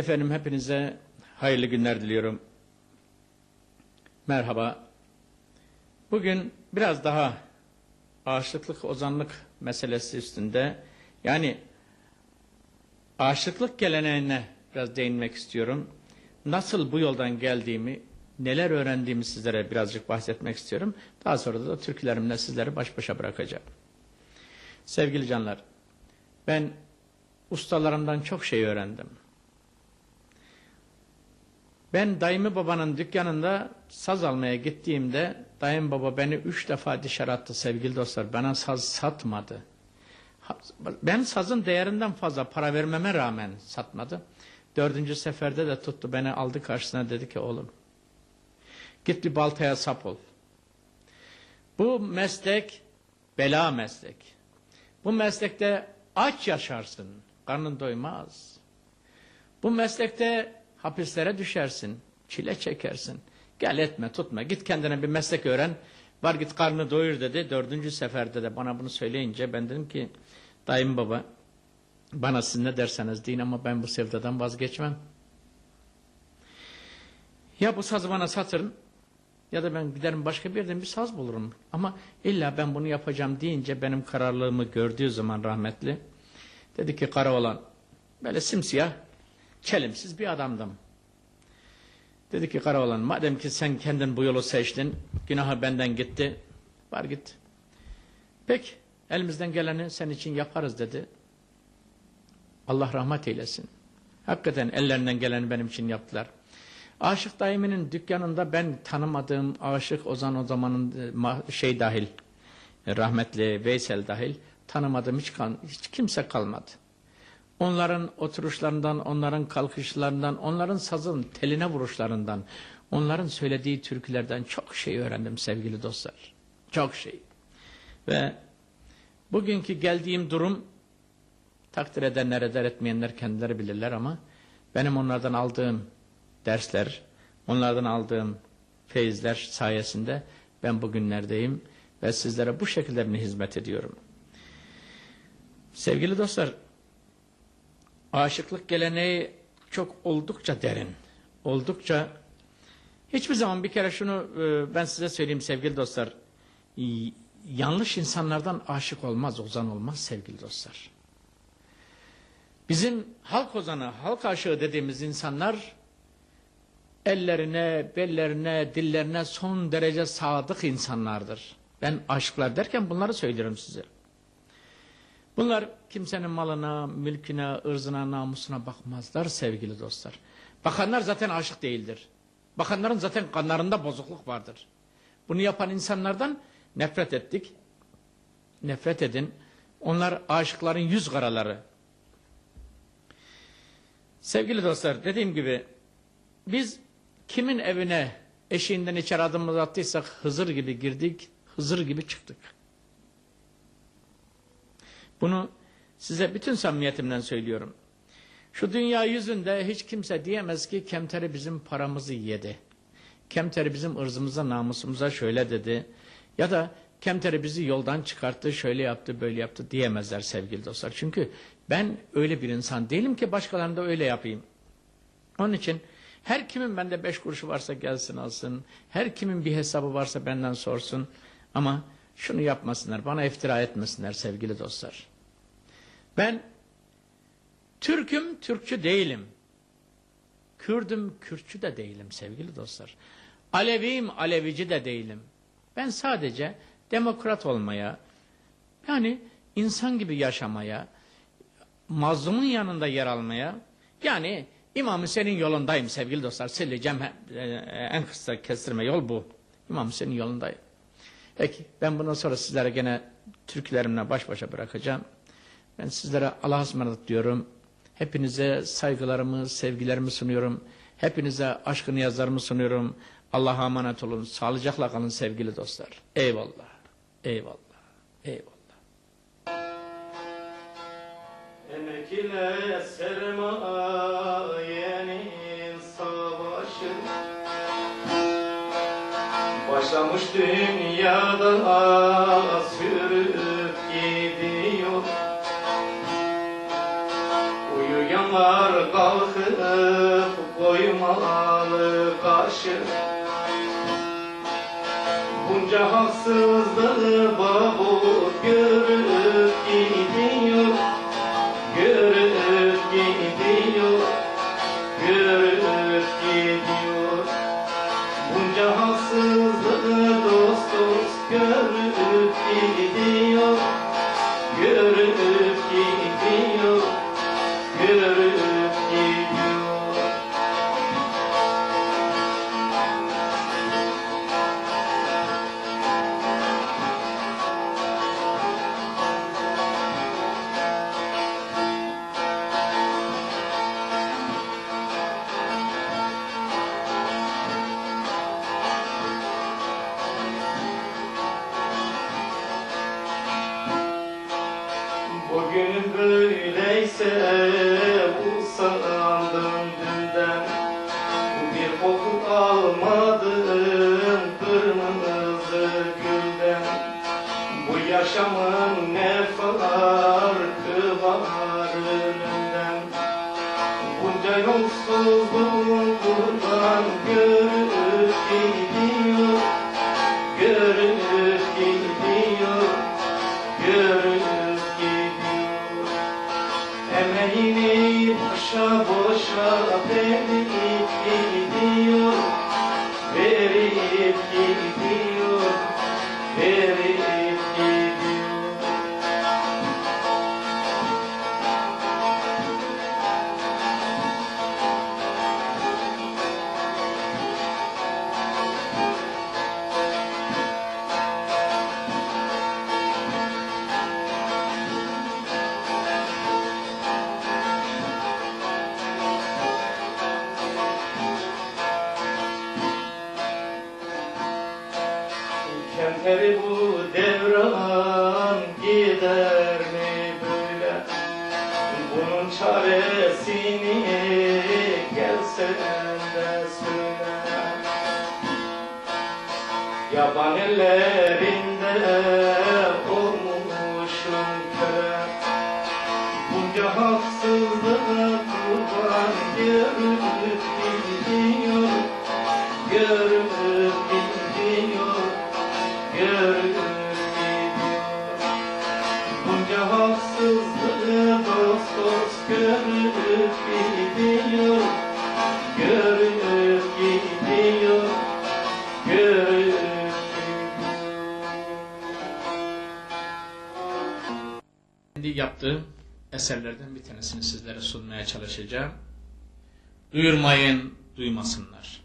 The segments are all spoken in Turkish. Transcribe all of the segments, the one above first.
Efendim hepinize hayırlı günler diliyorum. Merhaba. Bugün biraz daha aşıklık, ozanlık meselesi üstünde yani aşıklık geleneğine biraz değinmek istiyorum. Nasıl bu yoldan geldiğimi, neler öğrendiğimi sizlere birazcık bahsetmek istiyorum. Daha sonra da türkülerimle sizleri baş başa bırakacağım. Sevgili canlar, ben ustalarımdan çok şey öğrendim. Ben dayımı babanın dükkanında saz almaya gittiğimde dayım baba beni üç defa dışarı attı sevgili dostlar. Bana saz satmadı. Ben sazın değerinden fazla para vermeme rağmen satmadı. Dördüncü seferde de tuttu beni aldı karşısına dedi ki oğlum git bir baltaya sap ol. Bu meslek bela meslek. Bu meslekte aç yaşarsın, karnın doymaz. Bu meslekte hapislere düşersin, çile çekersin. Gel etme, tutma, git kendine bir meslek öğren. Var git karnını doyur dedi. Dördüncü seferde de bana bunu söyleyince ben dedim ki dayım baba bana siz ne derseniz deyin ama ben bu sevdadan vazgeçmem. Ya bu sazı bana satırın ya da ben giderim başka bir yerden bir saz bulurum. Ama illa ben bunu yapacağım deyince benim kararlılığımı gördüğü zaman rahmetli dedi ki kara olan böyle simsiyah çelimsiz bir adamdım. Dedi ki kara olan madem ki sen kendin bu yolu seçtin günahı benden gitti var git. Peki elimizden geleni senin için yaparız dedi. Allah rahmet eylesin. Hakikaten ellerinden geleni benim için yaptılar. Aşık Daimi'nin dükkanında ben tanımadığım Aşık Ozan o zamanın e, şey dahil, e, rahmetli Veysel dahil tanımadığım hiç, hiç kimse kalmadı. Onların oturuşlarından, onların kalkışlarından, onların sazın teline vuruşlarından, onların söylediği türkülerden çok şey öğrendim sevgili dostlar. Çok şey. Ve bugünkü geldiğim durum takdir edenler eder etmeyenler kendileri bilirler ama benim onlardan aldığım dersler, onlardan aldığım feyizler sayesinde ben bugünlerdeyim ve sizlere bu şekilde hizmet ediyorum. Sevgili dostlar, aşıklık geleneği çok oldukça derin, oldukça hiçbir zaman bir kere şunu e, ben size söyleyeyim sevgili dostlar, yanlış insanlardan aşık olmaz, ozan olmaz sevgili dostlar. Bizim halk ozanı, halk aşığı dediğimiz insanlar ellerine, bellerine, dillerine son derece sadık insanlardır. Ben aşıklar derken bunları söylüyorum size. Bunlar kimsenin malına, mülküne, ırzına, namusuna bakmazlar sevgili dostlar. Bakanlar zaten aşık değildir. Bakanların zaten kanlarında bozukluk vardır. Bunu yapan insanlardan nefret ettik. Nefret edin. Onlar aşıkların yüz karaları. Sevgili dostlar dediğim gibi biz kimin evine eşiğinden içeri adımımızı attıysak Hızır gibi girdik, Hızır gibi çıktık. Bunu size bütün samimiyetimden söylüyorum. Şu dünya yüzünde hiç kimse diyemez ki Kemteri bizim paramızı yedi. Kemteri bizim ırzımıza, namusumuza şöyle dedi. Ya da Kemteri bizi yoldan çıkarttı, şöyle yaptı, böyle yaptı diyemezler sevgili dostlar. Çünkü ben öyle bir insan değilim ki başkalarını da öyle yapayım. Onun için her kimin bende beş kuruşu varsa gelsin alsın. Her kimin bir hesabı varsa benden sorsun. Ama şunu yapmasınlar, bana iftira etmesinler sevgili dostlar. Ben Türk'üm, Türkçü değilim. Kürdüm, Kürtçü de değilim sevgili dostlar. Aleviyim, Alevici de değilim. Ben sadece demokrat olmaya, yani insan gibi yaşamaya, mazlumun yanında yer almaya, yani İmam Hüseyin'in yolundayım sevgili dostlar. Söyleyeceğim e, e, en kısa kestirme yol bu. İmam Hüseyin'in yolundayım. Peki ben bundan sonra sizlere gene türkülerimle baş başa bırakacağım. Ben sizlere Allah'a ısmarladık diyorum. Hepinize saygılarımı, sevgilerimi sunuyorum. Hepinize aşkı niyazlarımı sunuyorum. Allah'a emanet olun. Sağlıcakla kalın sevgili dostlar. Eyvallah. Eyvallah. Eyvallah. Emek ile sermayenin savaşı Başlamış dünyada sürüp Bayımlar kalkıp koymalı karşı Bunca haksızlığı babu görüp gidin böyleyse usandım dünden Bir koku almadım kırmızı gülden. Bu yaşamın ne farkı Bunca yolsuzluğun baby. Kenteri bu devran gider mi böyle? Bunun çaresini gelsen de söyle. Yaban ellerinde Kendi yaptığım eserlerden bir tanesini sizlere sunmaya çalışacağım. Duyurmayın, duymasınlar.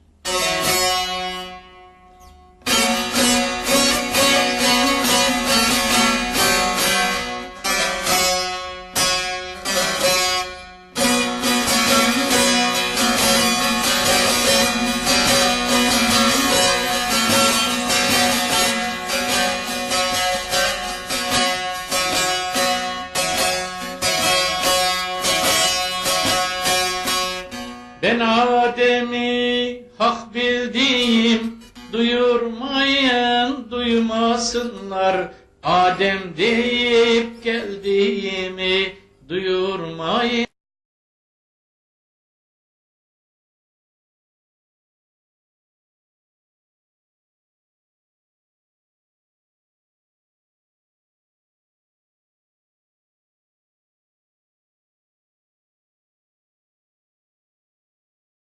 Ben Adem'i hak bildiğim duyurmayın duymasınlar. Adem deyip